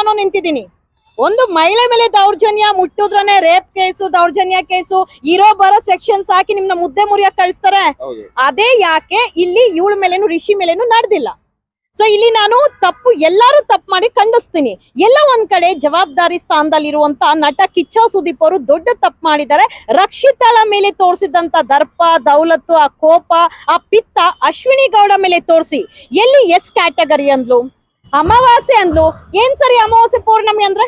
ಪರನೂ ನಿಂತಿದ್ದೀನಿ. ಒಂದು ಮಹಿಳೆ ಮೇಲೆ ದೌರ್ಜನ್ಯ ಮುಟ್ಟುದ್ರನೆ ರೇಪ್ ಕೇಸು ದೌರ್ಜನ್ಯ ಕೇಸು ಇರೋ ಬರೋ ಸೆಕ್ಷನ್ಸ್ ಹಾಕಿ ನಿಮ್ನ ಮುದ್ದೆ ಮುರಿಯಕ್ ಕಳಿಸ್ತಾರೆ. ಅದೇ ಯಾಕೆ ಇಲ್ಲಿ ಇವಳ ಮೇಲೇನು ರಿಷಿ ಮೇಲೇನು ನಡೆದಿಲ್ಲ. ಸೊ ಇಲ್ಲಿ ನಾನು ತಪ್ಪು ಎಲ್ಲಾರು ತಪ್ಪು ಮಾಡಿ ಖಂಡಿಸ್ತೀನಿ. ಎಲ್ಲ ಒಂದ್ ಕಡೆ ಜವಾಬ್ದಾರಿ ಸ್ಥಾನದಲ್ಲಿರುವಂತ ನಟ ಕಿಚ್ಚೋ ಸುದೀಪ್ ಅವರು ದೊಡ್ಡ ತಪ್ಪು ಮಾಡಿದ್ದಾರೆ. ರಕ್ಷಿತಳ ಮೇಲೆ ತೋರಿಸಿದಂತ ದರ್ಪ ದೌಲತ್ತು ಆ ಕೋಪ ಆ ಪಿತ್ತ ಅಶ್ವಿನಿ ಗೌಡ ಮೇಲೆ ತೋರಿಸಿ. ಎಲ್ಲಿ ಎಸ್ ಕ್ಯಾಟಗರಿ ಅಂದ್ಲು? ಅಮಾವಾಸ್ಯೆ ಅಂದ್ಲು. ಏನ್ ಸರಿ ಅಮಾವಾಸ್ಯೆ ಪೌರ್ಣಮಿ ಅಂದ್ರೆ?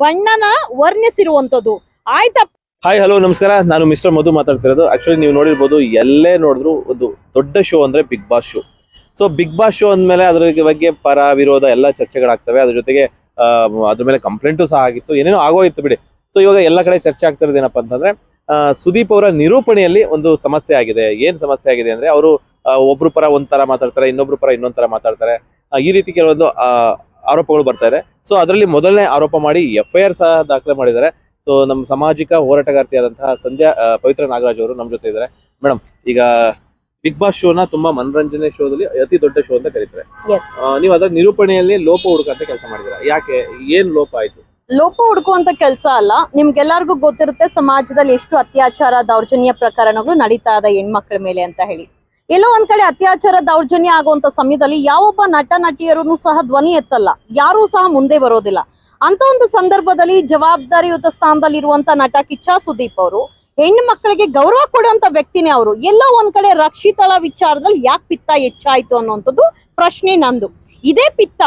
ಬಣ್ಣನ ವರ್ಣಿಸಿರುವಂತದ್ದು ಆಯ್ತಪ್ಪ ಹಾಯ್ ಹಲೋ ನಮಸ್ಕಾರ. ನಾನು ಮಿಸ್ಟರ್ ಮಧು ಮಾತಾಡ್ತಿರೋದು. ಆಕ್ಚುಲಿ ನೀವು ನೋಡಿರ್ಬೋದು, ಎಲ್ಲೇ ನೋಡಿದ್ರು ಒಂದು ದೊಡ್ಡ ಶೋ ಅಂದ್ರೆ Bigg Boss show so Bigg Boss show ಅಂದ್ಮೇಲೆ ಅದ್ರ ಬಗ್ಗೆ ಪರ, ವಿರೋಧ ಎಲ್ಲ ಚರ್ಚೆಗಳಾಗ್ತವೆ. ಅದ್ರ ಜೊತೆಗೆ ಅದ್ರ ಮೇಲೆ ಕಂಪ್ಲೇಂಟು ಸಹ ಆಗಿತ್ತು. ಏನೇನೋ ಆಗೋಯ್ತು ಬಿಡಿ. ಸೊ ಇವಾಗ ಎಲ್ಲ ಕಡೆ ಚರ್ಚೆ ಆಗ್ತಿರೋದು ಏನಪ್ಪಾ ಅಂತಂದ್ರೆ ಸುದೀಪ್ ಅವರ ನಿರೂಪಣೆಯಲ್ಲಿ ಒಂದು ಸಮಸ್ಯೆ ಆಗಿದೆ. ಏನ್ ಸಮಸ್ಯೆ ಆಗಿದೆ ಅಂದ್ರೆ, ಅವರು ಒಬ್ರು ಪರ ಒಂದ್ ತರ ಮಾತಾಡ್ತಾರೆ, ಇನ್ನೊಬ್ರು ಪರ ಇನ್ನೊಂದ್ ತರ ಮಾತಾಡ್ತಾರೆ. ಈ ರೀತಿ ಕೆಲವೊಂದು ಆರೋಪಗಳು ಬರ್ತಾ ಇದೆ. ಸೊ ಅದರಲ್ಲಿ ಮೊದಲನೇ ಆರೋಪ ಮಾಡಿ ಎಫ್ ಐ ಆರ್ ಸಹ ದಾಖಲೆ ಮಾಡಿದ್ದಾರೆ. ಸೊ ನಮ್ಮ ಸಾಮಾಜಿಕ ಹೋರಾಟಗಾರ್ತಿಯಾದಂತಹ ಸಂಧ್ಯಾ ಪವಿತ್ರ ನಾಗರಾಜ್ ಅವರು ನಮ್ಮ ಜೊತೆ ಇದ್ದಾರೆ. ಮೇಡಮ್ ಈಗ ಬಿಗ್ ಬಾಸ್ ಶೋನ ತುಂಬಾ ಮನರಂಜನೆ ಶೋದಲ್ಲಿ ಅತಿ ದೊಡ್ಡ ಶೋ ಅಂತ ಕರೀತಾರೆ. ನೀವು ಅದರ ನಿರೂಪಣೆಯಲ್ಲಿ ಲೋಪ ಹುಡುಕಂತ ಕೆಲಸ ಮಾಡಿದ್ರೆ ಯಾಕೆ ಏನ್ ಲೋಪ ಆಯ್ತು? ಲೋಪ ಹುಡುಕುವಂತ ಕೆಲಸ ಅಲ್ಲ. ನಿಮ್ಗೆಲ್ಲರಿಗೂ ಗೊತ್ತಿರುತ್ತೆ ಸಮಾಜದಲ್ಲಿ ಎಷ್ಟು ಅತ್ಯಾಚಾರ ದೌರ್ಜನ್ಯ ಪ್ರಕರಣಗಳು ನಡೀತಾ ಇದೆ ಹೆಣ್ಮಕ್ಳ ಮೇಲೆ ಅಂತ ಹೇಳಿ. ಎಲ್ಲೋ ಒಂದ್ ಕಡೆ ಅತ್ಯಾಚಾರ ದೌರ್ಜನ್ಯ ಆಗುವಂತ ಸಮಯದಲ್ಲಿ ಯಾವೊಬ್ಬ ನಟ ನಟಿಯರು ಸಹ ಧ್ವನಿ ಎತ್ತಲ್ಲ, ಯಾರು ಸಹ ಮುಂದೆ ಬರೋದಿಲ್ಲ. ಅಂತ ಒಂದು ಸಂದರ್ಭದಲ್ಲಿ ಜವಾಬ್ದಾರಿಯುತ ಸ್ಥಾನದಲ್ಲಿರುವಂತ ನಟ ಕಿಚ್ಚ ಸುದೀಪ್ ಅವರು, ಹೆಣ್ಣು ಮಕ್ಕಳಿಗೆ ಗೌರವ ಕೊಡುವಂತ ವ್ಯಕ್ತಿನೇ ಅವರು, ಎಲ್ಲೋ ಒಂದ್ ಕಡೆ ರಕ್ಷಿತಳ ವಿಚಾರದಲ್ಲಿ ಯಾಕೆ ಪಿತ್ತ ಹೆಚ್ಚಾಯ್ತು ಅನ್ನುವಂಥದ್ದು ಪ್ರಶ್ನೆ ನಂದು. ಇದೇ ಪಿತ್ತ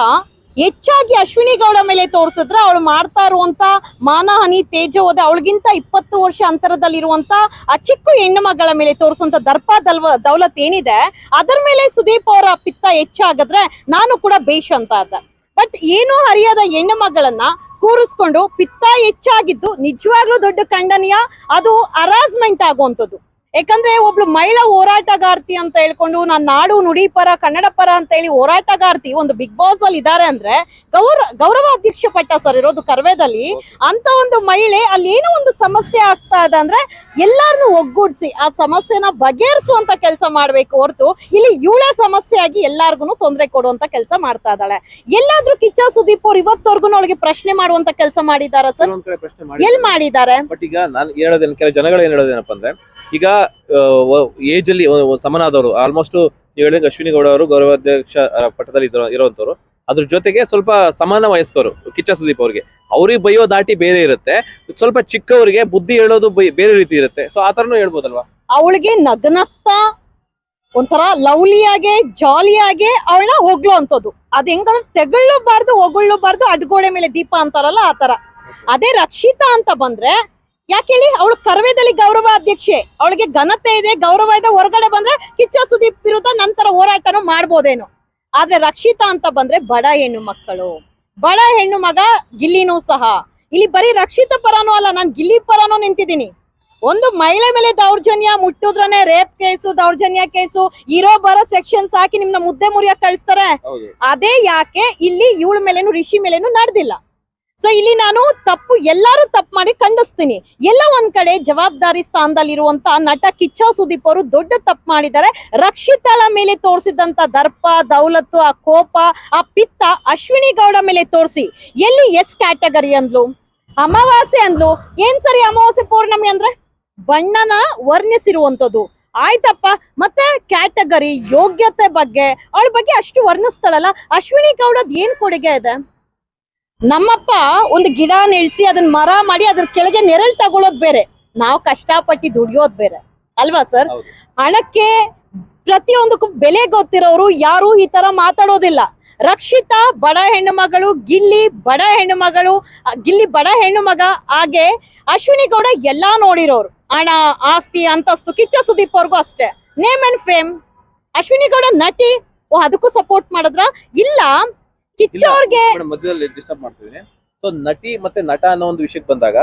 ಹೆಚ್ಚಾಗಿ ಅಶ್ವಿನಿ ಗೌಡ ಮೇಲೆ ತೋರಿಸಿದ್ರೆ ಅವಳು ಮಾಡ್ತಾ ಇರುವಂತ ಮಾನಹಾನಿ ತೇಜೋವಧ ಅವಳಿಗಿಂತ ಇಪ್ಪತ್ತು ವರ್ಷ ಅಂತರದಲ್ಲಿರುವಂತ ಆ ಚಿಕ್ಕ ಹೆಣ್ಣು ಮಗಳ ಮೇಲೆ ತೋರಿಸುವಂತ ದರ್ಪ ದಲ್ವ, ದೌಲತ್ ಏನಿದೆ, ಅದರ ಮೇಲೆ ಸುದೀಪ್ ಅವರ ಪಿತ್ತ ಹೆಚ್ಚಾಗಿದ್ರೆ ನಾನು ಕೂಡ ಬೇಷ್ ಅಂತ ಅದ. ಬಟ್ ಏನು ಹರಿಯಾದ ಹೆಣ್ಣು ಮಗಳನ್ನ ಕೂರಿಸ್ಕೊಂಡು ಪಿತ್ತ ಹೆಚ್ಚಾಗಿದ್ದು ನಿಜವಾಗ್ಲೂ ದೊಡ್ಡ ಖಂಡನೀಯ, ಅದು ಅರಾಸ್ಮೆಂಟ್ ಆಗುವಂಥದ್ದು. ಯಾಕಂದ್ರೆ ಒಬ್ಳು ಮಹಿಳಾ ಹೋರಾಟಗಾರ್ತಿ ಅಂತ ಹೇಳ್ಕೊಂಡು ನಾನು ನಾಡು ನುಡಿ ಪರ ಕನ್ನಡ ಪರ ಅಂತ ಹೇಳಿ ಹೋರಾಟಗಾರ್ತಿ ಒಂದು ಬಿಗ್ ಬಾಸ್ ಅಲ್ಲಿ ಇದಾರೆ ಅಂದ್ರೆ ಗೌರವ ಗೌರವ ಅಧ್ಯಕ್ಷ ಪಟ್ಟ ಸರ್ ಇರೋದು ಕರ್ವೇದಲ್ಲಿ. ಅಂತ ಒಂದು ಮಹಿಳೆ ಅಲ್ಲಿ ಏನೋ ಒಂದು ಸಮಸ್ಯೆ ಆಗ್ತಾ ಇದೆ ಅಂದ್ರೆ ಎಲ್ಲಾರನ್ನು ಒಗ್ಗೂಡಿಸಿ ಆ ಸಮಸ್ಯೆನ ಬಗೆಹರಿಸುವಂತ ಕೆಲಸ ಮಾಡ್ಬೇಕು ಹೊರತು ಇಲ್ಲಿ ಇವಳೇ ಸಮಸ್ಯೆ ಆಗಿ ಎಲ್ಲಾರ್ಗು ತೊಂದರೆ ಕೊಡುವಂತ ಕೆಲಸ ಮಾಡ್ತಾ ಇದ್ದಾಳೆ. ಎಲ್ಲಾದ್ರೂ ಕಿಚ್ಚ ಸುದೀಪ್ ಅವ್ರು ಇವತ್ತವರೆಗೂ ಅವಳಿಗೆ ಪ್ರಶ್ನೆ ಮಾಡುವಂತ ಕೆಲಸ ಮಾಡಿದಾರ ಸರ್ ಎಲ್ಲಿ ಎಲ್ ಮಾಡಿದ್ದಾರೆ? ಬಟ್ ಈಗ ನಾನು ಹೇಳೋದೇನು ಕೆಲವು ಜನಗಳು ಏನ್ ಹೇಳೋದೇನಪ್ಪ ಅಂದ್ರೆ ಈಗ ಏಜ್ ಅಲ್ಲಿ ಸಮನಾದವರು ಆಲ್ಮೋಸ್ಟ್ ನೀವು ಹೇಳಿದಂಗೆ ಅಶ್ವಿನಿ ಗೌಡ ಅವರು ಗೌರವಾಧ್ಯಕ್ಷ ಪಟ್ಟದಲ್ಲಿ ಇರೋ ಇರುವಂತವ್ರು, ಅದ್ರ ಜೊತೆಗೆ ಸ್ವಲ್ಪ ಸಮಾನ ವಯಸ್ಕರು, ಕಿಚ್ಚ ಸುದೀಪ್ ಅವ್ರಿಗೆ. ಅವ್ರಿಗೆ ಬೈಯೋ ದಾಟಿ ಬೇರೆ ಇರುತ್ತೆ. ಸ್ವಲ್ಪ ಚಿಕ್ಕವರಿಗೆ ಬುದ್ಧಿ ಹೇಳೋದು ಬೇರೆ ರೀತಿ ಇರುತ್ತೆ. ಸೊ ಆತರನು ತರನು ಹೇಳ್ಬೋದಲ್ವಾ? ಅವಳಿಗೆ ನಗ್ನತ್ತ, ಒಂಥರ ಲವ್ಲಿಯಾಗೆ, ಜಾಲಿಯಾಗೆ ಅವಳನ್ನ ಹೋಗ್ಲೋ ಅಂತದ್ದು ಅದ್ ಹೆಂಗಂದ್ರೆ ತೆಗೊಳ್ಳಬಾರ್ದು ಹೊಗಳಬಾರ್ದು ಅಡ್ಗೋಡೆ ಮೇಲೆ ದೀಪ ಅಂತಾರಲ್ಲ ಆತರ ತರ ಅದೇ ರಕ್ಷಿತಾ ಅಂತ ಬಂದ್ರೆ ಯಾಕೆ ಹೇಳಿ? ಅವಳು ಕರ್ವೇದಲ್ಲಿ ಗೌರವ ಅಧ್ಯಕ್ಷೆ. ಅವಳಿಗೆ ಘನತೆ ಇದೆ ಗೌರವ ಇದೆ. ಹೊರಗಡೆ ಬಂದ್ರೆ ಕಿಚ್ಚ ಸುದೀಪ್ ವಿರುದ್ಧ ನಂತರ ಹೋರಾಟನೂ ಮಾಡ್ಬೋದೇನೋ. ಆದ್ರೆ ರಕ್ಷಿತಾ ಅಂತ ಬಂದ್ರೆ ಬಡ ಹೆಣ್ಣು ಮಕ್ಕಳು. ಬಡ ಹೆಣ್ಣು ಮಗ ಗಿಲ್ಲಿನೂ ಸಹ. ಇಲ್ಲಿ ಬರೀ ರಕ್ಷಿತ ಪರನೂ ಅಲ್ಲ ನಾನು ಗಿಲ್ಲಿ ಪರನೂ ನಿಂತಿದ್ದೀನಿ. ಒಂದು ಮಹಿಳೆ ಮೇಲೆ ದೌರ್ಜನ್ಯ ಮುಟ್ಟುದ್ರನೆ ರೇಪ್ ಕೇಸು ದೌರ್ಜನ್ಯ ಕೇಸು ಇರೋ ಬರೋ ಸೆಕ್ಷನ್ಸ್ ಹಾಕಿ ನಿಮ್ನ ಮುದ್ದೆ ಮುರಿಯಕ್ ಕಳಿಸ್ತಾರೆ. ಅದೇ ಯಾಕೆ ಇಲ್ಲಿ ಇವಳ ಮೇಲೇನು ರಿಷಿ ಮೇಲೇನು ನಡೆದಿಲ್ಲ. ಸೊ ಇಲ್ಲಿ ನಾನು ತಪ್ಪು, ಎಲ್ಲಾರು ತಪ್ಪು ಮಾಡಿ ಖಂಡಿಸ್ತೀನಿ. ಎಲ್ಲ ಒಂದ್ ಕಡೆ ಜವಾಬ್ದಾರಿ ಸ್ಥಾನದಲ್ಲಿರುವಂತ ನಟ ಕಿಚ್ಚ ಸುದೀಪ್ ಅವರು ದೊಡ್ಡ ತಪ್ಪು ಮಾಡಿದ್ದಾರೆ. ರಕ್ಷಿತಳ ಮೇಲೆ ತೋರಿಸಿದಂತ ದರ್ಪ, ದೌಲತ್ತು, ಆ ಕೋಪ, ಆ ಪಿತ್ತ ಅಶ್ವಿನಿ ಗೌಡ ಮೇಲೆ ತೋರಿಸಿ. ಎಲ್ಲಿ ಎಸ್ ಕ್ಯಾಟಗರಿ ಅಂದ್ಲು? ಅಮಾವಾಸ್ಯೆ ಅಂದ್ಲು. ಏನ್ ಸರಿ ಅಮಾವಾಸ್ಯೆ ಪೌರ್ಣಮಿ ಅಂದ್ರೆ? ಬಣ್ಣನ ವರ್ಣಿಸಿರುವಂತದ್ದು ಆಯ್ತಪ್ಪ. ಮತ್ತೆ ಕ್ಯಾಟಗರಿ ಯೋಗ್ಯತೆ ಬಗ್ಗೆ, ಅವಳ ಬಗ್ಗೆ ಅಷ್ಟು ವರ್ಣಿಸ್ತಾಳಲ್ಲ. ಅಶ್ವಿನಿ ಗೌಡದ್ ಏನ್ ಕೊಡುಗೆ ಇದೆ? ನಮ್ಮಪ್ಪ ಒಂದು ಗಿಡ ನೆಳ್ಸಿ ಅದನ್ನ ಮರ ಮಾಡಿ ಅದ್ರ ಕೆಳಗೆ ನೆರಳು ತಗೊಳ್ಳೋದ್ ಬೇರೆ. ನಾವು ಕಷ್ಟಪಟ್ಟು ದುಡಿಯೋದ್ ಬೇರೆ. ಅಲ್ವಾ ಸರ್. ಹಣಕ್ಕೆ ಪ್ರತಿಯೊಂದಕ್ಕೂ ಬೆಲೆ ಗೊತ್ತಿರೋರು ಯಾರು ಈ ತರ ಮಾತಾಡೋದಿಲ್ಲ. ರಕ್ಷಿತಾ ಬಡ ಹೆಣ್ಣು ಮಗಳು ಗಿಲ್ಲಿ ಬಡ ಹೆಣ್ಣು ಮಗಳು ಗಿಲ್ಲಿ ಬಡ ಹೆಣ್ಣು ಮಗ ಹಾಗೆ ಅಶ್ವಿನಿ ಗೌಡ ಎಲ್ಲಾ ನೋಡಿರೋರು. ಹಣ ಆಸ್ತಿ ಅಂತಸ್ತು ಕಿಚ್ಚ ಸುದೀಪ್ ಅವ್ರಿಗೂ ಅಷ್ಟೇ. Name and fame. Ashwini Gowda ನಟಿ. ಓ ಅದಕ್ಕೂ ಸಪೋರ್ಟ್ ಮಾಡಿದ್ರ? ಇಲ್ಲ. ಕಿಚ್ಚ ಇಲ್ಲ. ಅವ್ರಿಗೆ ಮಧ್ಯದಲ್ಲಿ ಡಿಸ್ಟರ್ಬ್ ಮಾಡ್ತಿದ್ದೀನಿ. ಸೊ ನಟಿ ಮತ್ತೆ ನಟ ಅನ್ನೋ ಒಂದು ವಿಷಯಕ್ಕೆ ಬಂದಾಗ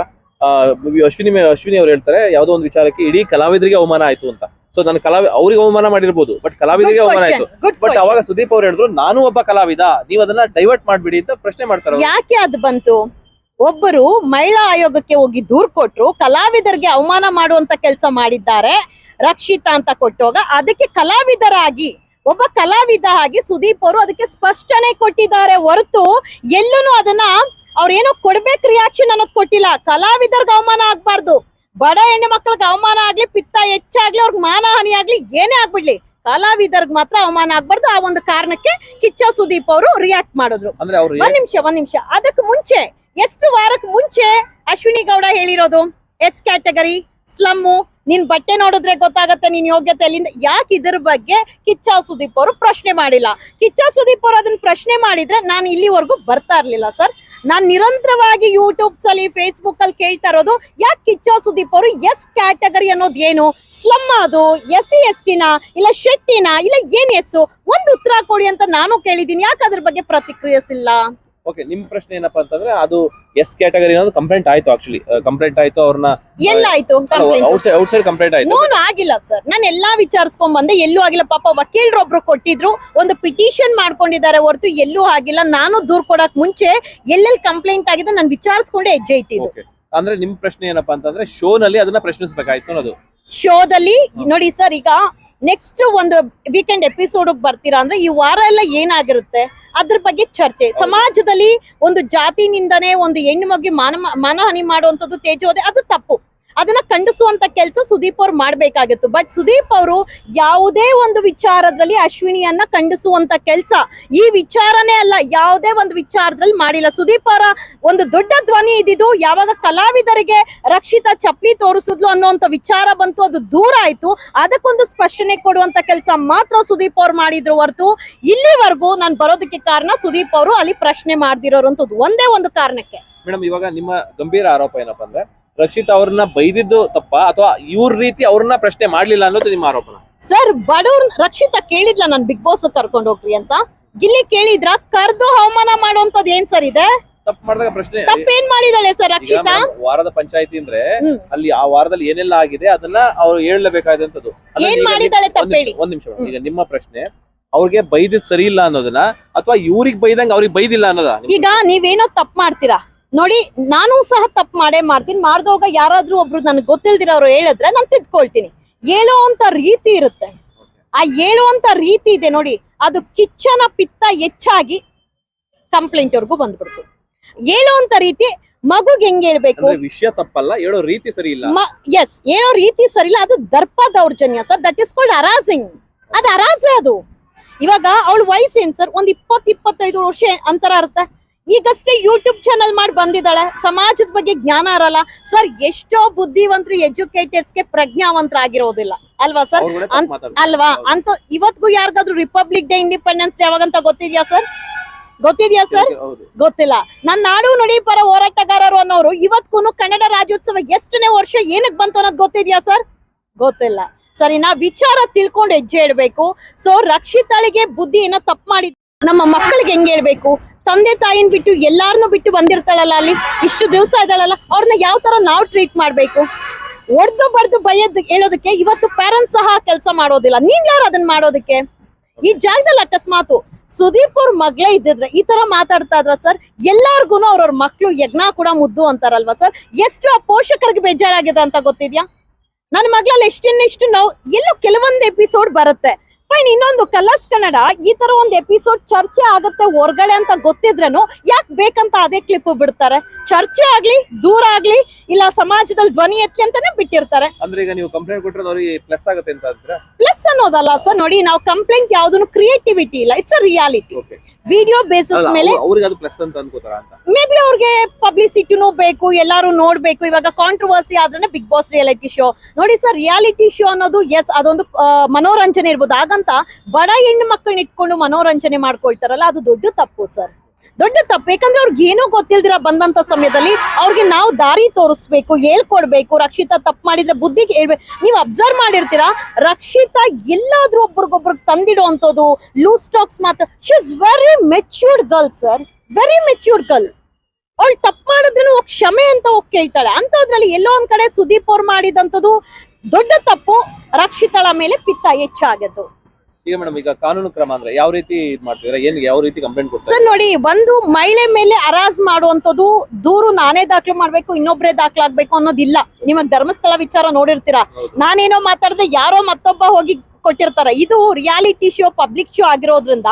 ಅಶ್ವಿನಿ ಅಶ್ವಿನಿ ಅವ್ರು ಹೇಳ್ತಾರೆ ಯಾವುದೋ ಒಂದು ವಿಚಾರಕ್ಕೆ ಇಡೀ ಕಲಾವಿದರಿಗೆ ಅವಮಾನ ಆಯ್ತು ಅಂತ. ಸೊ ನಾನು ಕಲಾವಿ ಅವ್ರಿಗೆ ಅವಮಾನ ಮಾಡಿರ್ಬೋದು ಬಟ್ ಕಲಾವಿದರಿಗೆ ಅವಮಾನ ಆಯ್ತು. ಬಟ್ ಅವಾಗ ಸುದೀಪ್ ಅವ್ರು ಹೇಳಿದ್ರು ನಾನು ಒಬ್ಬ ಕಲಾವಿದ ನೀವು ಅದನ್ನ ಡೈವರ್ಟ್ ಮಾಡ್ಬಿಡಿ ಅಂತ ಪ್ರಶ್ನೆ ಮಾಡ್ತಾರೆ ಯಾಕೆ ಅದು ಬಂತು? ಒಬ್ಬರು ಮಹಿಳಾ ಆಯೋಗಕ್ಕೆ ಹೋಗಿ ದೂರ್ ಕೊಟ್ರು ಕಲಾವಿದರಿಗೆ ಅವಮಾನ ಮಾಡುವಂತ ಕೆಲಸ ಮಾಡಿದ್ದಾರೆ ರಕ್ಷಿತಾ ಅಂತ ಕೊಟ್ಟೋಗ ಅದಕ್ಕೆ ಕಲಾವಿದರಾಗಿ ಒಬ್ಬ ಕಲಾವಿದ ಆಗಿ ಸುದೀಪ್ ಅವರು ಅದಕ್ಕೆ ಸ್ಪಷ್ಟನೆ ಕೊಟ್ಟಿದ್ದಾರೆ ಹೊರತು ಎಲ್ಲೂ ಅದನ್ನ ಅವ್ರೇನೋ ಕೊಡ್ಬೇಕು ರಿಯಾಕ್ಷನ್ ಅನ್ನೋದು ಕೊಟ್ಟಿಲ್ಲ. ಕಲಾವಿದರ್ಗೆ ಅವಮಾನ ಆಗ್ಬಾರ್ದು. ಬಡ ಹೆಣ್ಣು ಮಕ್ಳಿಗೆ ಅವಮಾನ ಆಗ್ಲಿ ಪಿತ್ತ ಹೆಚ್ಚಾಗ್ಲಿ ಅವ್ರಿಗೆ ಮಾನಹಾನಿ ಆಗ್ಲಿ ಏನೇ ಆಗ್ಬಿಡ್ಲಿ. ಕಲಾವಿದರ್ಗ್ ಮಾತ್ರ ಅವಮಾನ ಆಗ್ಬಾರ್ದು. ಆ ಒಂದು ಕಾರಣಕ್ಕೆ ಕಿಚ್ಚ ಸುದೀಪ್ ಅವರು ರಿಯಾಕ್ಟ್ ಮಾಡಿದ್ರು. ಒಂದ್ ನಿಮಿಷ ಒಂದ್ ನಿಮಿಷ. ಅದಕ್ಕೆ ಮುಂಚೆ ಎಷ್ಟು ವಾರಕ್ಕೆ ಮುಂಚೆ ಅಶ್ವಿನಿ ಗೌಡ ಹೇಳಿರೋದು? ಎಸ್ ಕ್ಯಾಟಗರಿ ಸ್ಲಮ್ಮು ನಿನ್ ಬಟ್ಟೆ ನೋಡಿದ್ರೆ ಗೊತ್ತಾಗತ್ತೆ ನಿನ್ ಯೋಗ್ಯತೆ ಅಲ್ಲಿಂದ ಯಾಕೆ ಇದ್ರ ಬಗ್ಗೆ ಕಿಚ್ಚ ಸುದೀಪ್ ಅವರು ಪ್ರಶ್ನೆ ಮಾಡಿಲ್ಲ. ಕಿಚ್ಚ ಸುದೀಪ್ ಅವರು ಅದನ್ನ ಪ್ರಶ್ನೆ ಮಾಡಿದ್ರೆ ನಾನು ಇಲ್ಲಿವರೆಗೂ ಬರ್ತಾ ಇರ್ಲಿಲ್ಲ ಸರ್. ನಾನ್ ನಿರಂತರವಾಗಿ ಯೂಟ್ಯೂಬ್ಸ್ ಅಲ್ಲಿ ಫೇಸ್ಬುಕ್ ಅಲ್ಲಿ ಕೇಳ್ತಾ ಇರೋದು, ಯಾಕೆ ಕಿಚ್ಚ ಸುದೀಪ್ ಅವರು ಎಸ್ ಕ್ಯಾಟಗರಿ ಅನ್ನೋದು ಏನು? ಸ್ಲಮ್ ಅದು, ಎಸ್ ಸಿ, ಎಸ್ ಟಿನ, ಇಲ್ಲ ಶೆಟ್ಟಿನ, ಇಲ್ಲ ಏನ್ ಎಸ್ ಒಂದು ಉತ್ತರ ಕೊಡಿ ಅಂತ ನಾನು ಕೇಳಿದೀನಿ ಯಾಕೆ ಅದ್ರ ಬಗ್ಗೆ ಪ್ರತಿಕ್ರಿಯಿಸಿಲ್ಲ? ಓಕೆ ನಿಮ್ ಪ್ರಶ್ನೆ ಏನಪ್ಪಾ ಅಂತಂದ್ರೆ ಅದು ಎಸ್ ಕ್ಯಾಟಗರಿ ಅನ್ನೋದು ಕಂಪ್ಲೇಂಟ್ ಆಯ್ತು ಆಕ್ಚುಲಿ ಕಂಪ್ಲೇಂಟ್ ಆಯ್ತು ಅವ್ರನ್ನ ಎಲ್ಲ ಆಯ್ತು ಔಟ್ ಸೈಡ್ ಕಂಪ್ಲೇಂಟ್ ಆಯ್ತು. ನಾನು ಆಗಿಲ್ಲ ಸರ್ ನಾನು ಎಲ್ಲಾ ವಿಚಾರಿಸ್ಕೊಂಡ್ ಬಂದೆ ಎಲ್ಲೂ ಆಗಿಲ್ಲ. ಪಾಪ ವಕೀಲರು ಒಬ್ರು ಕೊಟ್ಟಿದ್ರು ಒಂದು ಪಿಟಿಷನ್ ಮಾಡ್ಕೊಂಡಿದ್ದಾರೆ ಹೊರತು ಎಲ್ಲೂ ಆಗಿಲ್ಲ. ನಾನು ದೂರ್ ಕೊಡಕ್ ಮುಂಚೆ ಎಲ್ಲೆಲ್ಲಿ ಕಂಪ್ಲೇಂಟ್ ಆಗಿದೆ ನಾನು ವಿಚಾರಿಸ್ಕೊಂಡೆ ಹೆಜ್ಜೆ ಇಟ್ಟಿದ್ದು. ಅಂದ್ರೆ ನಿಮ್ ಪ್ರಶ್ನೆ ಏನಪ್ಪಾ ಅಂತಂದ್ರೆ ಶೋ ನಲ್ಲಿ ಅದನ್ನ ಪ್ರಶ್ನಿಸಬೇಕಾಯ್ತು ಅನ್ನೋದು. ಶೋದಲ್ಲಿ ನೋಡಿ ಸರ್ ಈಗ ನೆಕ್ಸ್ಟ್ ಒಂದು ವೀಕೆಂಡ್ ಎಪಿಸೋಡ್ ಬರ್ತೀರಾ ಅಂದ್ರೆ ಈ ವಾರ ಎಲ್ಲ ಏನಾಗಿರುತ್ತೆ? ಅದ್ರ ಬಗ್ಗೆ ಚರ್ಚೆ. ಸಮಾಜದಲ್ಲಿ ಒಂದು ಜಾತಿನಿಂದನೇ ಒಂದು ಹೆಣ್ಣು ಮಗಿ ಮಾನ ಮಾನಹಾನಿ ಮಾಡುವಂತದ್ದು ತೇಜೋದೆ ಅದು ತಪ್ಪು. ಅದನ್ನ ಖಂಡಿಸುವಂತ ಕೆಲಸ ಸುದೀಪ್ ಅವ್ರು ಮಾಡ್ಬೇಕಾಗಿತ್ತು. ಬಟ್ ಸುದೀಪ್ ಅವರು ಯಾವುದೇ ಒಂದು ವಿಚಾರದಲ್ಲಿ ಅಶ್ವಿನಿಯನ್ನ ಖಂಡಿಸುವಂತ ಕೆಲಸ ಈ ವಿಚಾರನೇ ಅಲ್ಲ, ಯಾವುದೇ ಒಂದು ವಿಚಾರದಲ್ಲಿ ಮಾಡಿಲ್ಲ. ಸುದೀಪ್ ಅವರ ಒಂದು ದೊಡ್ಡ ಧ್ವನಿ ಇದ್ದಿದ್ದು ಯಾವಾಗ ಕಲಾವಿದರಿಗೆ ರಕ್ಷಿತ ಚಪ್ಪಲಿ ತೋರಿಸಿದ್ಲು ಅನ್ನೋಂತ ವಿಚಾರ ಬಂತು, ಅದು ದೂರ ಆಯ್ತು. ಅದಕ್ಕೊಂದು ಸ್ಪಷ್ಟನೆ ಕೊಡುವಂತ ಕೆಲಸ ಮಾತ್ರ ಸುದೀಪ್ ಅವ್ರು ಮಾಡಿದ್ರು ಹೊರತು ಇಲ್ಲಿವರೆಗೂ ನಾನು ಬರೋದಕ್ಕೆ ಕಾರಣ ಸುದೀಪ್ ಅವರು ಅಲ್ಲಿ ಪ್ರಶ್ನೆ ಮಾಡ್ದಿರೋರಂಥದ್ದು ಒಂದೇ ಒಂದು ಕಾರಣಕ್ಕೆ. ಮೇಡಮ್, ಇವಾಗ ನಿಮ್ಮ ಗಂಭೀರ ಆರೋಪ ಏನಪ್ಪಾ ಅಂದ್ರೆ ರಕ್ಷಿತ್ ಅವ್ರನ್ನ ಬೈದಿದ್ದು ತಪ್ಪ ಅಥವಾ ಇವ್ರ ರೀತಿ ಅವ್ರನ್ನ ಪ್ರಶ್ನೆ ಮಾಡ್ಲಿಲ್ಲ ಅನ್ನೋದು ನಿಮ್ಮ ಆರೋಪನ? ಸರ್ ಬಡವ್ರ ರಕ್ಷಿತ ಕೇಳಿದ್ಲ ನಾನು ಬಿಗ್ ಬಾಸ್ ಕರ್ಕೊಂಡು ಹೋಗ್ರಿ ಅಂತ. ಗಿಲ್ಲಿ ಕೇಳಿದ್ರ? ಕರ್ದು ಅವಮಾನ ಮಾಡುವಂತದ್ ಏನ್ ಸರ್ ಇದೆ? ತಪ್ಪು ಮಾಡಿದಾಗ ಪ್ರಶ್ನೆ ತಪ್ಪೇನ್ ಮಾಡಿದಾಳೆ ಸರ್ ರಕ್ಷಿತ ರಕ್ಷಿತಾ? madam, ವಾರದ ಪಂಚಾಯತಿ ಅಂದ್ರೆ ಅಲ್ಲಿ ಆ ವಾರದಲ್ಲಿ ಏನೆಲ್ಲ ಆಗಿದೆ ಅದನ್ನ ಅವ್ರು ಹೇಳಲೇಬೇಕಾದಂತದ್ದು ಅಂದ್ರೆ ಏನ್ ಮಾಡಿದಾಳೆ ತಪ್ಪೇಳಿ? ನಿಮಿಷ, ಒಂದ್ ನಿಮಿಷ. madam. ಈಗ ನಿಮ್ಮ ಪ್ರಶ್ನೆ ಅವ್ರಿಗೆ ಬೈದಿದ್ ಸರಿ ಇಲ್ಲ ಅನ್ನೋದನ್ನ ಅಥವಾ ಇವ್ರಿಗೆ ಬೈದಂಗ ಅವ್ರಿಗೆ ಬೈದಿಲ್ಲ ಅನ್ನೋದ? ಈಗ ನೀವೇನೋ ತಪ್ಪು ಮಾಡ್ತೀರಾ? ನೋಡಿ ನಾನು ಸಹ ತಪ್ಪು ಮಾಡೇ ಮಾಡ್ತೀನಿ. ಮಾಡ್ದೋಗ ಯಾರಾದ್ರೂ ಒಬ್ರು ನನಗೆ ಗೊತ್ತಿಲ್ದಿರೋರು ಹೇಳಿದ್ರೆ ನಾನು ತಿದ್ಕೊಳ್ತೀನಿ. ಹೇಳುವಂತ ರೀತಿ ಇರುತ್ತೆ. ಆ ಹೇಳುವಂತ ರೀತಿ ಇದೆ ನೋಡಿ ಅದು ಕಿಚ್ಚನ ಪಿತ್ತ ಹೆಚ್ಚಾಗಿ ಕಂಪ್ಲೇಂಟ್ ವರ್ಗೂ ಬಂದ್ಬಿಡ್ತು ಹೇಳುವಂತ ರೀತಿ ಮಗುಗ್ ಹೆಂಗ್ ಹೇಳ್ಬೇಕು? ವಿಷಯ ತಪ್ಪಲ್ಲ ಹೇಳೋ ರೀತಿ ಸರಿ ಇಲ್ಲ. ಎಸ್ ಹೇಳೋ ರೀತಿ ಸರಿ ಇಲ್ಲ. ಅದು ದರ್ಪ ದೌರ್ಜನ್ಯ sir. That is called harassing ಅದು ಅರಾಸೆ ಅದು. ಇವಾಗ ಅವಳ ವಯಸ್ಸೇನ್ ಸರ್? ಒಂದ್ ಇಪ್ಪತ್ ಇಪ್ಪತ್ತೈದು ವರ್ಷ ಅಂತರ ಇರುತ್ತೆ ಈಗಷ್ಟೇ ಯೂಟ್ಯೂಬ್ ಚಾನಲ್ ಮಾಡಿ ಬಂದಿದ್ದಾಳೆ. ಸಮಾಜದ ಬಗ್ಗೆ ಜ್ಞಾನ ಇರಲ್ಲ. ಸರ್ ಎಷ್ಟೋ ಬುದ್ಧಿವಂತರು ಎಜುಕೇಟೆಡ್ಸ್ಗೆ ಪ್ರಜ್ಞಾವಂತರಾಗಿರೋದಿಲ್ಲ. ಅಲ್ವಾ ಸರ್. ಅಲ್ವಾ? ಅಂತ ಇವತ್ಗೂ ಯಾರಿಗಾದ್ರೂ ರಿಪಬ್ಲಿಕ್ ಡೇ ಇಂಡಿಪೆಂಡೆನ್ಸ್ ಡೇ ಯಾವಾಗಂತ ಗೊತ್ತಿದ್ಯಾ ಸರ್ ಗೊತ್ತಿದ್ಯಾ ಸರ್ ಗೊತ್ತಿಲ್ಲ. ನನ್ನ ನಾಡು ನುಡಿ ಪರ ಹೋರಾಟಗಾರರು ಅನ್ನೋರು ಇವತ್ಗೂ ಕನ್ನಡ ರಾಜ್ಯೋತ್ಸವ ಎಷ್ಟನೇ ವರ್ಷ ಏನಕ್ ಬಂತು ಅನ್ನೋದು ಗೊತ್ತಿದ್ಯಾ ಸರ್ ಗೊತ್ತಿಲ್ಲ. ಸರಿ ನಾ ವಿಚಾರ ತಿಳ್ಕೊಂಡು ಹೆಜ್ಜೆ ಇಡ್ಬೇಕು. ಸೊ ರಕ್ಷಿತಾಳಿಗೆ ಬುದ್ಧಿ ಏನೋ ತಪ್ಪು ಮಾಡಿ ನಮ್ಮ ಮಕ್ಕಳಿಗೆ ಹೆಂಗ್ ಹೇಳ್ಬೇಕು? ತಂದೆ ತಾಯಿನ ಬಿಟ್ಟು ಎಲ್ಲಾರನ್ನೂ ಬಿಟ್ಟು ಬಂದಿರ್ತಾಳಲ್ಲ ಅಲ್ಲಿ? ಇಷ್ಟು ದಿವಸ ಇದ್ದಾಳಲ್ಲ ಅವ್ರನ್ನ ಯಾವ ತರ ನಾವು ಟ್ರೀಟ್ ಮಾಡ್ಬೇಕು? ಹೊಡೆದು ಬರ್ದು ಬೈಯೋದ್ ಹೇಳೋದಕ್ಕೆ ಇವತ್ತು ಪೇರೆಂಟ್ಸ್ ಸಹ ಕೆಲಸ ಮಾಡೋದಿಲ್ಲ. ನೀವ್ ಯಾರು ಅದನ್ನ ಮಾಡೋದಕ್ಕೆ? ಈ ಜಾಗದಲ್ಲಿ ಅಕಸ್ಮಾತು ಸುದೀಪ್ ಅವ್ರ ಮಗಳೇ ಇದ್ದಿದ್ರೆ ಈ ತರ ಮಾತಾಡ್ತಾ ಇದ್ರ ಸರ್? ಎಲ್ಲಾರ್ಗು ಅವ್ರವ್ರ ಮಕ್ಳು ಯಜ್ಞ ಕೂಡ ಮುದ್ದು ಅಂತಾರಲ್ವಾ ಸರ್? ಎಷ್ಟು ಆ ಪೋಷಕರಿಗೆ ಬೇಜಾರಾಗಿದೆ ಅಂತ ಗೊತ್ತಿದ್ಯಾ? ನನ್ನ ಮಗಳಲ್ಲಿ ಎಷ್ಟಿನ್ನೆಷ್ಟು ನಾವು ಎಲ್ಲೋ ಕೆಲವೊಂದು ಎಪಿಸೋಡ್ ಬರುತ್ತೆ. ಫೈನ್ ಇನ್ನೊಂದು ಕಲರ್ಸ್ ಕನ್ನಡ. ಈ ತರ ಒಂದ್ ಎಪಿಸೋಡ್ ಚರ್ಚೆ ಆಗುತ್ತೆ ಹೊರ್ಗಡೆ ಅಂತ ಗೊತ್ತಿದ್ರೇನು ಯಾಕೆ ಬೇಕಂತ ಅದೇ ಕ್ಲಿಪ್ ಬಿಡ್ತಾರೆ. ಚರ್ಚೆ ಆಗ್ಲಿ ದೂರ ಆಗ್ಲಿ ಇಲ್ಲ ಸಮಾಜದಲ್ಲಿ ಧ್ವನಿ ಎತ್ತಿ ಅಂತಾನೆ ಬಿಟ್ಟಿರ್ತಾರೆ. ಅಂದ್ರೆ ಈಗ ನೀವು ಕಂಪ್ಲೇಂಟ್ ಕೊಟ್ಟಿರೋದು ಅವ್ರಿಗೆ ಪ್ಲಸ್ ಆಗುತ್ತೆ ಅಂತ ಅಂತೀರಾ? ಪ್ಲಸ್ ಅನ್ನೋದಲ್ಲ ಸರ್ ನೋಡಿ ನಾವು ಕಂಪ್ಲೇಂಟ್ ಯಾವ್ದು ಕ್ರಿಯೇಟಿವಿಟಿ ಇಲ್ಲ it's a reality video basis ಮೇಲೆ ಅವ್ರಿಗೆ ಅದು ಪ್ಲಸ್ ಅಂತ ಅನ್ಕೋತಾರ ಅಂತ? ಮೇ ಬಿ ಅವ್ರಿಗೆ ಪಬ್ಲಿಸಿಟಿನೂ ಬೇಕು ಎಲ್ಲಾರು ನೋಡ್ಬೇಕು ಇವಾಗ ಕಾಂಟ್ರವರ್ಸಿ ಆದ್ರೆ ಬಿಗ್ ಬಾಸ್ ರಿಯಾಲಿಟಿ ಶೋ ನೋಡಿ ಸರ್ ರಿಯಾಲಿಟಿ ಶೋ ಅನ್ನೋದು ಎಸ್ ಅದೊಂದು ಮನೋರಂಜನೆ ಇರ್ಬೋದು. ಹಾಗಂತ ಬಡ ಹೆಣ್ಣು ಮಕ್ಕಳನ್ನ ಇಟ್ಕೊಂಡು ಮನೋರಂಜನೆ ಮಾಡ್ಕೊಳ್ತಾರಲ್ಲ, ಅದು ದೊಡ್ಡ ತಪ್ಪು ಸರ್. ದೊಡ್ಡ ತಪ್ಪು. ಯಾಕಂದ್ರೆ ಅವ್ರಿಗೆ ಏನೋ ಗೊತ್ತಿಲ್ದಿರ ಬಂದಂತ ಸಮಯದಲ್ಲಿ ಅವ್ರಿಗೆ ನಾವು ದಾರಿ ತೋರಿಸ್ಬೇಕು, ಹೇಳ್ಕೊಡ್ಬೇಕು, ರಕ್ಷಿತಾ ತಪ್ಪು ಮಾಡಿದ್ರೆ ಬುದ್ಧಿಗೆ ಹೇಳ್ಬೇಕು ನೀವು ಅಬ್ಸರ್ವ್ ಮಾಡಿರ್ತೀರಾ? ರಕ್ಷಿತಾ ಎಲ್ಲಾದ್ರೂ ಒಬ್ರಿಗೊಬ್ರಿಗೆ ತಂದಿಡುವಂಥದ್ದು ಲೂಸ್ ಸ್ಟಾಕ್ಸ್ ಮಾತ್ರ. She is very matured girl sir very matured girl ಅವಳು ತಪ್ಪು ಮಾಡಿದ್ರು ಕ್ಷಮೆ ಅಂತ ಹೋಗಿ ಕೇಳ್ತಾಳೆ. ಅಂತದ್ರಲ್ಲಿ ಎಲ್ಲೋ ಒಂದ್ ಕಡೆ ಸುದೀಪ್ ಅವ್ರು ಮಾಡಿದಂಥದ್ದು ದೊಡ್ಡ ತಪ್ಪು. ರಕ್ಷಿತಳ ಮೇಲೆ ಪಿತ್ತ ಹೆಚ್ಚಾಗದ್ದು ಈಗ ಮೇಡಮ್ ಈಗ ಕಾನೂನು ಕ್ರಮ ಅಂದ್ರೆ ಯಾವ ರೀತಿ ಇದ್ ಮಾಡ್ತಿದ್ರೆ ಏನ್ ಯಾವ ರೀತಿ ಕಂಪ್ಲೇಂಟ್ ಕೊಡ್ತಾರೆ ಸರ್ ನೋಡಿ ಒಂದು ಮಹಿಳೆ ಮೇಲೆ ಅರಾಜ್ ಮಾಡುವಂತದ್ದು ದೂರು ನಾನೇ ದಾಖಲು ಮಾಡ್ಬೇಕು ಇನ್ನೊಬ್ರೇ ದಾಖಲಾಗ್ಬೇಕು ಅನ್ನೋದಿಲ್ಲ. ನಿಮಗ್ ಧರ್ಮಸ್ಥಳ ವಿಚಾರ ನೋಡಿರ್ತೀರಾ? ನಾನೇನೋ ಮಾತಾಡಿದ್ರೆ ಯಾರೋ ಮತ್ತೊಬ್ಬ ಹೋಗಿ ಕೊಟ್ಟಿರ್ತಾರೆ. ಇದು ರಿಯಾಲಿಟಿ ಶೋ ಪಬ್ಲಿಕ್ ಶೋ ಆಗಿರೋದ್ರಿಂದ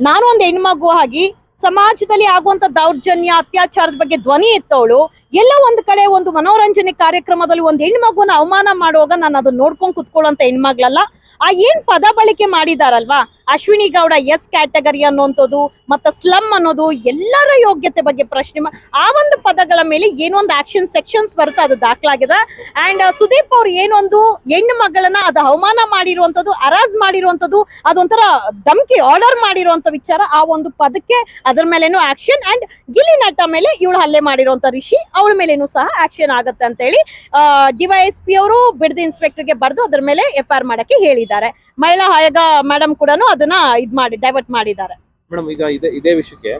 ನಾನು ಒಂದು ಹೆಣ್ಮಗು ಆಗಿ ಸಮಾಜದಲ್ಲಿ ಆಗುವಂತ ದೌರ್ಜನ್ಯ, ಅತ್ಯಾಚಾರದ ಬಗ್ಗೆ ಧ್ವನಿ ಎತ್ತವಳು ಎಲ್ಲ ಒಂದ್ ಕಡೆ ಒಂದು ಮನೋರಂಜನೆ ಕಾರ್ಯಕ್ರಮದಲ್ಲಿ ಒಂದು ಹೆಣ್ಮಗುನ ಅವಮಾನ ಮಾಡುವಾಗ ನಾನು ಅದನ್ನ ನೋಡ್ಕೊಂಡ್ ಕುತ್ಕೊಳ್ಳೋಂತ ಹೆಣ್ಮಗ್ಳಲ್ಲ. ಆ ಏನ್ ಪದ ಬಳಕೆ ಮಾಡಿದಾರಲ್ವಾ? ಅಶ್ವಿನಿ ಗೌಡ ಎಸ್ ಕ್ಯಾಟಗರಿ ಅನ್ನುವಂಥದ್ದು, ಮತ್ತೆ ಸ್ಲಮ್ ಅನ್ನೋದು ಎಲ್ಲರ ಯೋಗ್ಯತೆ ಬಗ್ಗೆ ಪ್ರಶ್ನೆ ಆ ಒಂದು ಪದಗಳ ಮೇಲೆ ಏನೊಂದು ಆಕ್ಷನ್ ಸೆಕ್ಷನ್ಸ್ ಬರುತ್ತೆ, ಅದು ದಾಖಲಾಗಿದೆ. ಅಂಡ್ ಸುದೀಪ್ ಅವ್ರು ಏನೊಂದು ಹೆಣ್ಣು ಮಗಳನ್ನ ಅದು ಅವಮಾನ ಮಾಡಿರುವಂತದ್ದು ಅರಾಜ್ ಮಾಡಿರುವಂತದ್ದು ಅದೊಂಥರ ಧಮ್ಕಿ ಆರ್ಡರ್ ಮಾಡಿರುವಂತ ವಿಚಾರ, ಆ ಒಂದು ಪದಕ್ಕೆ ಅದ್ರ ಮೇಲೇನು ಆಕ್ಷನ್ ಅಂಡ್ ಗಿಲಿ ನಟ ಮೇಲೆ ಇವಳು ಹಲ್ಲೆ ಮಾಡಿರುವಂತ ರಿಷಿ, ಅವಳ ಮೇಲೇನು ಸಹ ಆಕ್ಷನ್ ಆಗುತ್ತೆ ಅಂತ ಹೇಳಿ ಪಿ ಅವರು ಬಿಡದಿ ಇನ್ಸ್ಪೆಕ್ಟರ್ಗೆ ಬರೆದು ಅದ್ರ ಮೇಲೆ ಎಫ್ ಆರ್ ಮಾಡಕ್ಕೆ ಹೇಳಿದ್ದಾರೆ. ಮಹಿಳಾ ಆಯೋಗ ಮೇಡಮ್ ಕೂಡ ಅದನ್ನ ಇದ್ ಮಾಡಿ ಡೈವರ್ಟ್ ಮಾಡಿದ್ದಾರೆ. ಮೇಡಮ್ ಈಗ ಇದೇ ಇದೇ ವಿಷಯಕ್ಕೆ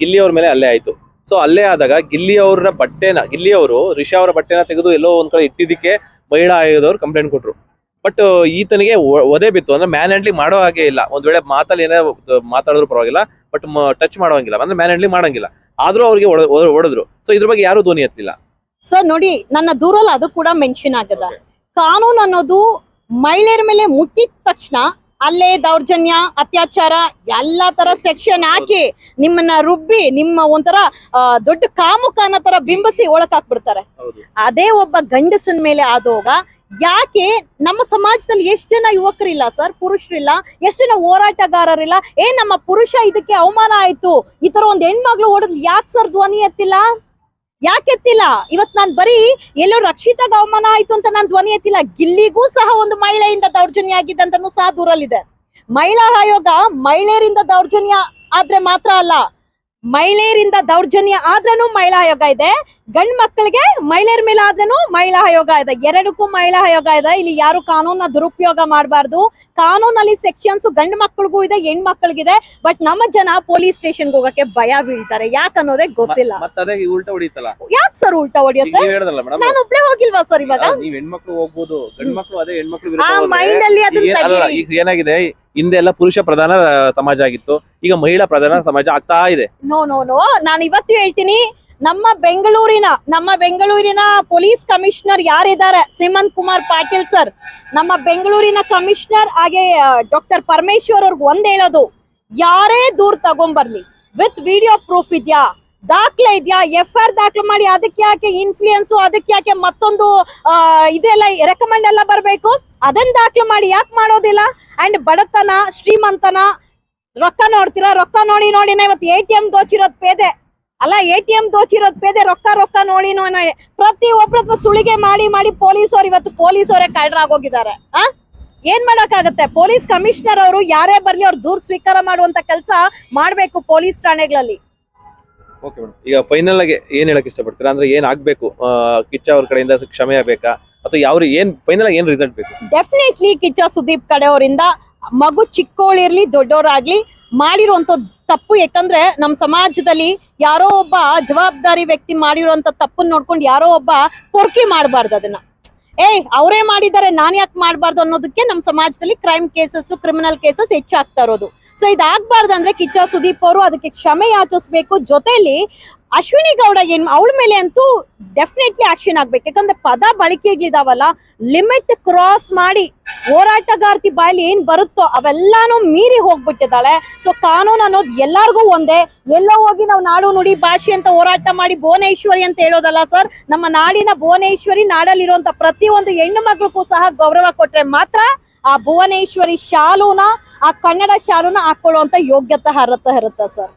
ಗಿಲ್ಲಿ ಅವ್ರ ಮೇಲೆ ಅಲ್ಲೇ ಆಯ್ತು. ಸೊ ಅಲ್ಲೇ ಆದಾಗ ಗಿಲ್ಲಿ ಅವರ ಬಟ್ಟೆನ ಗಿಲ್ಲಿ ಅವರು ರಿಷಾ ಅವರ ಬಟ್ಟೆನ ತೆಗೆದು ಎಲ್ಲೋ ಒಂದ್ ಕಡೆ ಇಟ್ಟಿದ್ದಕ್ಕೆ ಮಹಿಳಾ ಆಯೋಗದವ್ರು ಕಂಪ್ಲೇಂಟ್ ಕೊಟ್ರು. ಬಟ್ ಈತನಿಗೆ ಒದೆ ಬಿತ್ತು. ಅಂದ್ರೆ ಮ್ಯಾನ್ ಹ್ಯಾಂಡ್ಲಿಂಗ್ ಮಾಡೋ ಹಾಗೆ ಇಲ್ಲ. ಒಂದ್ ವೇಳೆ ಮಾತಲ್ಲಿ ಏನೇ ಮಾತಾಡಿದ್ರು ಪರವಾಗಿಲ್ಲ ಬಟ್ ಟಚ್ ಮಾಡೋಂಗಿಲ್ಲ. ಅಂದ್ರೆ ಮ್ಯಾನ್ ಹ್ಯಾಂಡ್ಲಿಂಗ್ ಮಾಡಂಗಿಲ್ಲ. ಆದ್ರೂ ಅವ್ರಿಗೆ ಹೊಡೆದ್ರು ಸೊ ಇದ್ರ ಬಗ್ಗೆ ಯಾರು ಧ್ವನಿ ಎತ್ತಲಿಲ್ಲ? ಸರ್ ನೋಡಿ ನನ್ನ ದೂರಲ್ಲಿ ಅದು ಕೂಡ ಮೆನ್ಷನ್ ಆಗದ. ಕಾನೂನು ಅನ್ನೋದು ಮಹಿಳೆಯರ ಮೇಲೆ ಮುಟ್ಟಿದ ತಕ್ಷಣ ಅಲ್ಲೇ ದೌರ್ಜನ್ಯ ಅತ್ಯಾಚಾರ ಎಲ್ಲಾ ತರ ಸೆಕ್ಷನ್ ಹಾಕಿ ನಿಮ್ಮನ್ನ ರುಬ್ಬಿ ನಿಮ್ಮ ಒಂಥರ ದೊಡ್ಡ ಕಾಮುಕ ಅನ್ನೋ ತರ ಬಿಂಬಿಸಿ ಒಳಕ್ ಹಾಕ್ಬಿಡ್ತಾರೆ ಅದೇ ಒಬ್ಬ ಗಂಡಸನ್ ಮೇಲೆ ಆದೋಗ ಯಾಕೆ ನಮ್ಮ ಸಮಾಜದಲ್ಲಿ ಎಷ್ಟು ಜನ ಯುವಕರಿಲ್ಲ ಸರ್ ಪುರುಷರಿಲ್ಲ ಎಷ್ಟು ಜನ ಹೋರಾಟಗಾರರಿಲ್ಲ? ಏ ನಮ್ಮ ಪುರುಷ ಇದಕ್ಕೆ ಅವಮಾನ ಆಯ್ತು. ಈ ತರ ಒಂದ್ ಹೆಣ್ಮಗ್ಳು ಓಡದ್ ಯಾಕೆ ಸರ್ ಧ್ವನಿ ಎತ್ತಿಲ್ಲ? ಯಾಕೆ ಎತ್ತಿಲ್ಲ? ಇವತ್ ನಾನ್ ಬರೀ ಎಲ್ಲೋ ರಕ್ಷಿತ ಅವಮಾನ ಆಯ್ತು ಅಂತ ನಾನ್ ಧ್ವನಿ ಎತ್ತಿಲ್ಲ. ಗಿಲ್ಲಿಗೂ ಸಹ ಒಂದು ಮಹಿಳೆಯಿಂದ ದೌರ್ಜನ್ಯ ಆಗಿದ್ದಂತನೂ ಸಹ ದೂರಲ್ಲಿದೆ. ಮಹಿಳಾ ಆಯೋಗ ಮಹಿಳೆಯರಿಂದ ದೌರ್ಜನ್ಯ ಆದ್ರೆ ಮಾತ್ರ ಅಲ್ಲ, ಮಹಿಳೆಯರಿಂದ ದೌರ್ಜನ್ಯ ಆದ್ರೂ ಮಹಿಳಾ ಆಯೋಗ ಇದೆ. ಗಂಡ್ ಮಕ್ಕಳಿಗೆ ಮಹಿಳೆಯರ ಮೇಲೆ ಆದ್ರೂ ಮಹಿಳಾ ಆಯೋಗ ಇದೆ. ಎರಡಕ್ಕೂ ಮಹಿಳಾ ಆಯೋಗ ಇದೆ. ಇಲ್ಲಿ ಯಾರು ಕಾನೂನ ದುರುಪಯೋಗ ಮಾಡಬಾರ್ದು. ಕಾನೂನಲ್ಲಿ ಸೆಕ್ಷನ್ಸ್ ಗಂಡ್ ಮಕ್ಕಳಿಗೂ ಇದೆ ಹೆಣ್ ಮಕ್ಕಳಿಗಿದೆ. ಬಟ್ ನಮ್ಮ ಜನ ಪೊಲೀಸ್ ಸ್ಟೇಷನ್ ಹೋಗಕ್ಕೆ ಭಯ ಬೀಳ್ತಾರೆ. ಯಾಕನ್ನೋದೇ ಗೊತ್ತಿಲ್ಲ. ಯಾಕೆ ಸರ್ ಉಲ್ಟಾ ಹೊಡಿಯುತ್ತೆ? ನಾನು ಒಬ್ಳೆ ಹೋಗಿಲ್ವಾ ಸರ್ ಇವಾಗ? ಆ ಮೈಂಡ್ ಅಲ್ಲಿ ಅದನ್ನ ಏನಾಗಿದೆ? ಹಿಂದೆ ಎಲ್ಲ ಪುರುಷ ಪ್ರಧಾನ ಸಮಾಜ ಆಗಿತ್ತು. ಈಗ ಮಹಿಳಾ ಪ್ರಧಾನ ಸಮಾಜ ಆಗ್ತಾ ಇದೆ. ನೋ ನೋ ನೋ ನಾನು ಇವತ್ತು ಹೇಳ್ತೀನಿ ನಮ್ಮ ಬೆಂಗಳೂರಿನ ನಮ್ಮ ಬೆಂಗಳೂರಿನ ಪೊಲೀಸ್ ಕಮಿಷನರ್ ಯಾರಿದ್ದಾರೆ? ಸಿಮಂತ್ ಕುಮಾರ್ ಪಾಟೀಲ್ ಸರ್. ನಮ್ಮ ಬೆಂಗಳೂರಿನ ಕಮಿಷನರ್ ಹಾಗೆ ಡಾಕ್ಟರ್ ಪರಮೇಶ್ವರ್ ಅವ್ರಿಗೆ ಒಂದ್ ಹೇಳೋದು. ಯಾರೇ ದೂರ್ ತಗೊಂಬರ್ಲಿ, ವಿತ್ ವಿಡಿಯೋ ಪ್ರೂಫ್ ಇದ್ಯಾ? ದಾಖಲೆ ಇದೆಯಾ? ಎಫ್ ಆರ್ ದಾಖಲೆ ಮಾಡಿ ಅದಕ್ಕೆ ಯಾಕೆ ಇನ್ಫ್ಲೂಯೆನ್ಸ್ ಅದಕ್ಕೆ ಯಾಕೆ ಮತ್ತೊಂದು ಇದೆಲ್ಲ ರೆಕಮೆಂಡ್ ಎಲ್ಲ ಬರಬೇಕು? ಅದನ್ನ ದಾಖಲೆ ಮಾಡಿ ಯಾಕೆ ಮಾಡೋದಿಲ್ಲ? ಅಂಡ್ ಬಡತನ, ಶ್ರೀಮಂತನ, ರೊಕ್ಕ ನೋಡ್ತೀರಾ? ರೊಕ್ಕ ನೋಡಿ ನೋಡಿನ ಇವತ್ತು ಎ ಟಿ ಎಂ ಗೋಚಿರೋದು ಪೇದೆ. ಅಲ್ಲ ಎ ಟಿ ಎಂ ದೋಚಿರೋದ್ ಪೇದೆ ರೊಕ್ಕ ರೊಕ್ಕ ನೋಡಿ ನೋಡಿ ಪ್ರತಿ ಒಬ್ಬರ ಹತ್ರ ಸುಳಿಗೆ ಮಾಡಿ ಮಾಡಿ ಪೊಲೀಸವ್ರು ಇವತ್ತು ಪೊಲೀಸವರೇ ಕಳ್ರಾಗೋಗಿದ್ದಾರೆ ಆ? ಏನ್ ಮಾಡಕ್ಕಾಗತ್ತೆ? ಪೊಲೀಸ್ ಕಮಿಷನರ್ ಅವರು ಯಾರೇ ಬರ್ಲಿ ಅವ್ರ ದೂರ್ ಸ್ವೀಕಾರ ಮಾಡುವಂತ ಕೆಲಸ ಮಾಡ್ಬೇಕು ಪೊಲೀಸ್ ಠಾಣೆಗಳಲ್ಲಿ. ಓಕೆ ಮೇಡಮ್ ಈಗ ಫೈನಲ್ ಆಗಿ ಏನ್ ಹೇಳಕ್ ಇಷ್ಟಪಡ್ತೀರಾ? ಅಂದ್ರೆ ಏನ್ ಆಗ್ಬೇಕು? ಕಿಚ್ಚ ಅವ್ರ ಕಡೆಯಿಂದ ಕ್ಷಮೆ ಬೇಕಾ? ಅಥವಾ ಯಾವ ಏನ್ ಫೈನಲ್ ಆಗಿ ಏನ್ ರಿಸಲ್ಟ್ ಬೇಕು? ಡೆಫಿನೆಟ್ಲಿ ಕಿಚ್ಚ ಸುದೀಪ್ ಕಡೆಯವರಿಂದ ಮಗು ಚಿಕ್ಕವಳಿರ್ಲಿ ದೊಡ್ಡವರಾಗ್ಲಿ ಮಾಡಿರುವಂತ ತಪ್ಪು, ಯಾಕಂದ್ರೆ ನಮ್ಮ ಸಮಾಜದಲ್ಲಿ ಯಾರೋ ಒಬ್ಬ ಜವಾಬ್ದಾರಿ ವ್ಯಕ್ತಿ ಮಾಡಿರುವಂತ ತಪ್ಪನ್ನ ನೋಡ್ಕೊಂಡು ಯಾರೋ ಒಬ್ಬ ಪೊರ್ಕಿ ಮಾಡಬಾರ್ದು ಅದನ್ನ. ಏಯ್, ಅವರೇ ಮಾಡಿದ್ದಾರೆ, ನಾನ್ ಯಾಕೆ ಮಾಡಬಾರ್ದು ಅನ್ನೋದಕ್ಕೆ ನಮ್ಮ ಸಮಾಜದಲ್ಲಿ ಕ್ರೈಮ್ ಕೇಸಸ್ ಕ್ರಿಮಿನಲ್ ಕೇಸಸ್ ಹೆಚ್ಚಾಗ್ತಾ ಇರೋದು. ಸೊ ಇದಾಗಬಾರ್ದು ಅಂದ್ರೆ ಕಿಚ್ಚ ಸುದೀಪ್ ಅವರು ಅದಕ್ಕೆ ಕ್ಷಮೆ ಯಾಚಿಸ್ಬೇಕು. ಜೊತೆಲಿ ಅಶ್ವಿನಿ ಗೌಡ ಏನ್ ಅವಳ ಮೇಲೆ ಅಂತೂ ಡೆಫಿನೆಟ್ಲಿ ಆಕ್ಷನ್ ಆಗ್ಬೇಕು. ಯಾಕಂದ್ರೆ ಪದ ಬಳಕೆಗಳಿದಾವಲ್ಲ ಲಿಮಿಟ್ ಕ್ರಾಸ್ ಮಾಡಿ ಹೋರಾಟಗಾರ್ತಿ ಬಾಯಲ್ಲಿ ಏನ್ ಬರುತ್ತೋ ಅವೆಲ್ಲಾನು ಮೀರಿ ಹೋಗ್ಬಿಟ್ಟಿದ್ದಾಳೆ. ಸೊ ಕಾನೂನು ಅನ್ನೋದು ಎಲ್ಲಾರ್ಗೂ ಒಂದೇ. ಎಲ್ಲೋ ಹೋಗಿ ನಾವು ನಾಡು ನುಡಿ ಭಾಷೆ ಅಂತ ಹೋರಾಟ ಮಾಡಿ ಭುವನೇಶ್ವರಿ ಅಂತ ಹೇಳೋದಲ್ಲ ಸರ್, ನಮ್ಮ ನಾಡಿನ ಭುವನೇಶ್ವರಿ ನಾಡಲ್ಲಿರುವಂತ ಪ್ರತಿಯೊಂದು ಹೆಣ್ಣು ಮಗಳಿಗೂ ಸಹ ಗೌರವ ಕೊಟ್ರೆ ಮಾತ್ರ ಆ ಭುವನೇಶ್ವರಿ ಶಾಲುನ, ಆ ಕನ್ನಡ ಶಾಲುನ ಹಾಕೊಳ್ಳುವಂತ ಯೋಗ್ಯತೆ ಹರತ ಇರುತ್ತೆ ಸರ್.